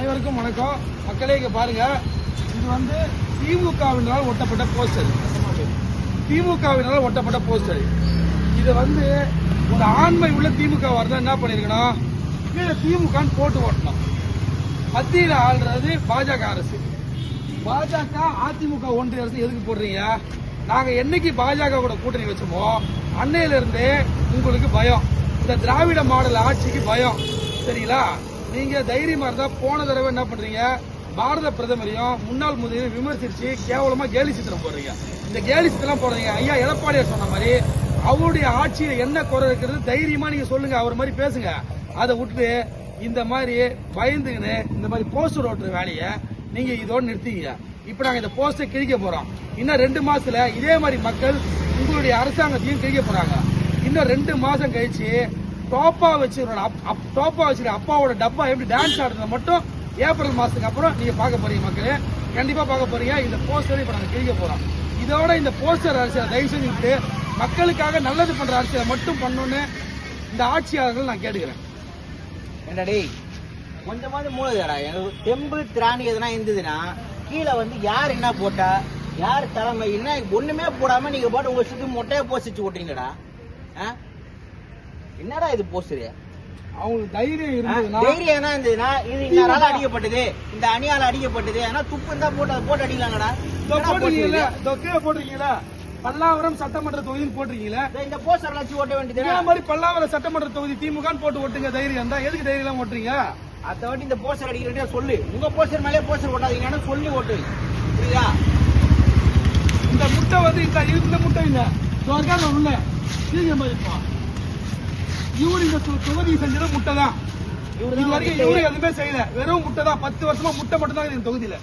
அனைவருக்கும் வணக்கம். மக்களே இங்க பாருங்க. இது வந்து திமுகவினால் ஒட்டப்பட்ட போஸ்டர் திமுகவினால் ஒட்டப்பட்ட போஸ்டர் இது வந்து ஒரு ஆண்மை உள்ள திமுக வரதான் என்ன பண்ணிருக்கணும்? கீழே திமுகன்னு போட்டு ஓட்டணும். மத்தியில் ஆள்றது பாஜக அரசு. பாஜக அதிமுக ஒன்றிய அரசு எதுக்கு போடுறீங்க? நாங்க என்னைக்கு பாஜக கூட கூட்டணி வச்சோமோ அன்னையில இருந்தே உங்களுக்கு பயம். இந்த திராவிட மாடல் ஆட்சிக்கு பயம். சரிங்களா? நீங்க தைரியமா இருந்தா போன தடவை என்ன பண்றீங்க? பாரத பிரதமரையும் முன்னாள் முதலையும் விமர்சிச்சு கேவலமா கேலி சித்திரம் போடுறீங்க. இந்த கேலி சித்திரம் போடுறீங்க. ஐயா எடப்பாடியார் சொன்ன மாதிரி அவருடைய ஆட்சியில என்ன குறை இருக்கிறது தைரியமா நீங்க சொல்லுங்க. அவர் மாதிரி பேசுங்க. அதை விட்டுட்டு இந்த மாதிரி பயந்துக்கின்னு இந்த மாதிரி போஸ்டர் ஓட்டுற வேலையை நீங்க இதோடு நிறுத்திங்க இப்ப நாங்க இந்த போஸ்டர் கிழிக்க போறோம். இன்னும் ரெண்டு மாசத்துல இதே மாதிரி மக்கள் உங்களுடைய அரசாங்கத்தையும் கிழிக்க போறாங்க. இன்னும் ரெண்டு மாசம் கழிச்சு டோப்பா வச்சிருக்க டோப்பா வச்சிருக்க அப்பாவோட டப்பா எப்படி டான்ஸ் ஆடுறத மட்டும் ஏப்ரல் மாசத்துக்கு அப்புறம் நீங்க பார்க்க போறீங்க மக்களே. கண்டிப்பா பார்க்க போறீங்க. இந்த போஸ்டர் இப்ப நாங்க கிழிக்க போறோம். இதோட இந்த போஸ்டர் அரசியல் தயவு செஞ்சு விட்டு மக்களுக்காக நல்லது பண்ற அரசியலை மட்டும் பண்ணணும்னு இந்த ஆட்சியாளர்கள் நான் கேட்டுக்கிறேன். என்னடி? கொஞ்சமாவது மூலதடா எனக்கு தெம்பு திராணி எதுனா இருந்ததுன்னா கீழே வந்து யார் என்ன போட்டா யார் தலைமை என்ன ஒண்ணுமே போடாம நீங்க பாட்டு உங்க சுத்தி மொட்டையா போசிச்சு ஓட்டுறீங்கடா ஆ? என்னடா இது போஸ்டர் அவங்களுக்கு தைரியம் இருந்ததுன்னா தைரியம் என்ன இருந்ததுன்னா இது இந்த அடிக்கப்பட்டது இந்த அணியால அடிக்கப்பட்டது ஆனா துப்பு இருந்தா போட்டு போட்டு அடிக்கலாங்கடா? போட்டிருக்கீங்களா? கீழே போட்டிருக்கீங்களா? பல்லாவரம் சட்டமன்ற தொகுதின்னு போட்டிருக்கீங்களா? இந்த போஸ்டர் வச்சு ஓட்ட வேண்டியது இதே மாதிரி பல்லாவரம் சட்டமன்ற தொகுதி திமுகன்னு போட்டு ஓட்டுங்க தைரியம் தான் எதுக்கு தைரியம் ஓட்டுறீங்க? அதை வாட்டி இந்த போஸ்டர் அடிக்கிறதே சொல்லு. உங்க போஸ்டர் மேலே போஸ்டர் ஓட்டாதீங்கன்னு சொல்லி ஓட்டு. புரியுதா? இந்த முட்டை வந்து இந்த இந்த முட்டை இல்ல உள்ள. சீக்கிரம் இருப்பா. இவரு இந்த தொகுதி செஞ்சது முட்டை தான். இது வரைக்கும் இவரு எதுவுமே செய்யல. வெறும் முட்டை தான். பத்து வருஷமா முட்டை மட்டும் தான் இந்த தொகுதியில.